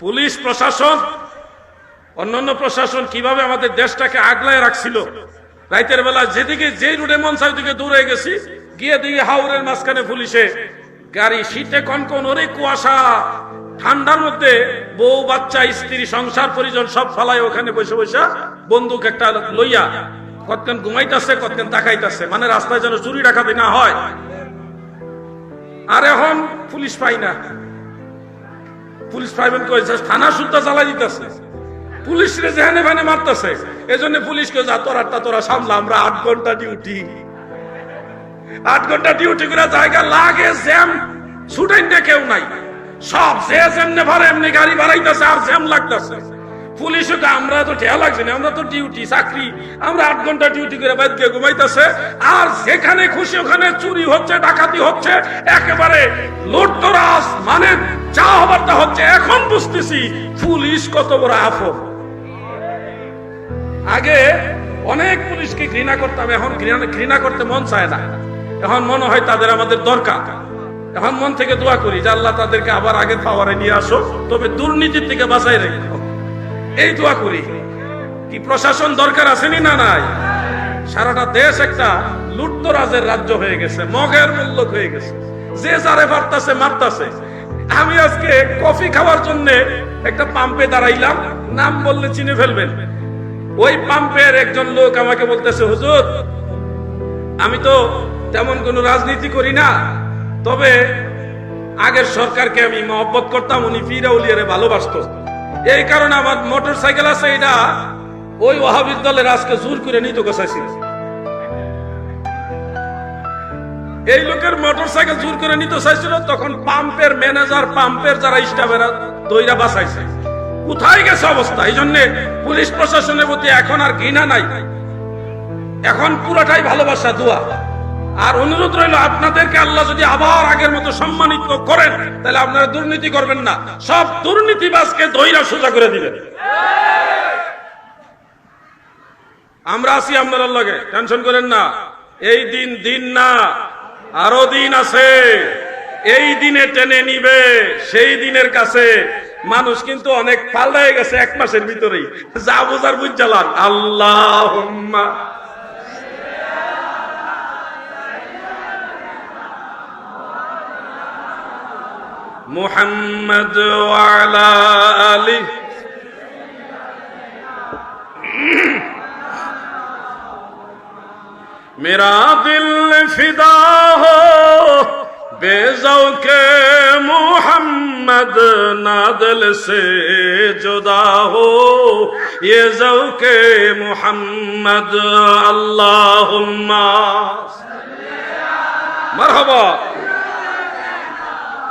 Police প্রশাসন, অন্যান্য প্রশাসন কীভাবে আমাদের দেশটাকে আগলায় রাখছিল? রাইতের বেলা যেদিকে যে রুটে মন চাই দিকে দূরে গেছি। গিয়ে দিকে হাওরের মাঝখানে পুলিশে। গাড়ি শীতে কনকন, ওরে কুয়াশা। ঠান্ডার মধ্যে বউ, বাচ্চা, স্ত্রী, সংসার, পরিজন সব ফালাই ওখানে বসে বসে বন্দুক একটা লইয়া কতক্ষণ ঘুমাইতেছে, কতক্ষণ তাকাইতেছে। মানে রাস্তায় যেন চুরি ডাকাতি না হয়। আর এখন পুলিশ পাই না। পুলিশ পাইবেন কয়েছে থানা সুদ্ধা চালাই দিতেছে। পুলিশ রে যেখানে ভানে মারতেছে, এজন্য পুলিশকে যা তোরা তোরা সামলা, আমরা আট ঘণ্টা ডিউটি আট ঘণ্টা ডিউটি করে জায়গা লাগে, জ্যাম ছুটেন না কেউ নাই। সব যে যেমনে ভাড়া, এমনি গাড়ি ভাড়াইতেছে, আর জ্যাম লাগতেছে। পুলিশ আমরা তো ঠেয়া লাগছে না, আমরা তো ডিউটি, চাকরি, আমরা আট ঘণ্টা ডিউটি করে বাইর গিয়ে ঘুমাইতেছে। আর যেখানে খুশি ওখানে চুরি হচ্ছে, ডাকাতি হচ্ছে, একেবারে লুটতরাজ মানে যা হবার তা হচ্ছে। এখন বুঝতেছি পুলিশ কত বড় আফত আগে অনেক পুলিশকে ঘৃণা করতাম, এখন ঘৃণা ঘৃণা করতে মন চায় না। এখন মনে হয় তাদের আমাদের দরকার। এখন মন থেকে দোয়া করি যে আল্লাহ তাদেরকে আবার আগের পাওয়ারে নিয়ে আসো তবে দুর্নীতির থেকে বাঁচাই রেখো। এই দোয়া করি। কি প্রশাসন দরকার আসেনি না নাই? সারাটা দেশ একটা লুটতরাজের রাজ্য হয়ে গেছে, মগের মূল্য হয়ে গেছে। যে যারে মারতাছে মারতাছে। আমি আজকে কফি খাওয়ার জন্য একটা পাম্পে দাঁড়াইলাম, নাম বললে চিনে ফেলবেন। ওই পাম্পের একজন লোক আমাকে বলতেছে, হুজুর, আমি তো তেমন কোনো রাজনীতি করি না, তবে আগের সরকারকে আমি মহব্বত করতাম, উনি ফিরা উলিয়ারে ভালোবাসতো। এই কারণে আমার মোটর সাইকেল আছে এটা, ওই ওহাবিদ দলের আজকে জোর করে নিতে গোছাইছিল এই লোকের মোটর সাইকেল জোর করে নিতে চাইছিল, তখন পাম্পের ম্যানেজার, পাম্পের যারা স্টাফেরা দইরা বাঁচাইছে। কোথায় গেছে অবস্থা? এই জন্য পুলিশ প্রশাসনের প্রতি এখন আর ঘৃণা নাই। এখন পুরোটাই ভালোবাসা, দোয়া। আর অনুরোধ রইল, আপনাদেরকে আল্লাহ যদি আবার আগের মতো সম্মানিত করেন, তাহলে আপনারা দুর্নীতি করবেন না। সব দুর্নীতিবাজকে দইরা সোজা করে দিবেন। আমরা আছি আপনার লগে, টেনশন করেন না। এই দিন দিন না, আরও দিন আছে। এই দিনে টেনে নিবে, সেই দিনের কাছে। মানুষ কিন্তু অনেক পাল্টায় গেছে এক মাসের ভিতরেই। যা বোঝার বুঝ জ্বালান। আল্লাহ محمد وعلى آله. میرا دل فدا ہو بے ذوق محمد نادل سے جدا ہو یہ ذوق محمد. اللہم مرحبا.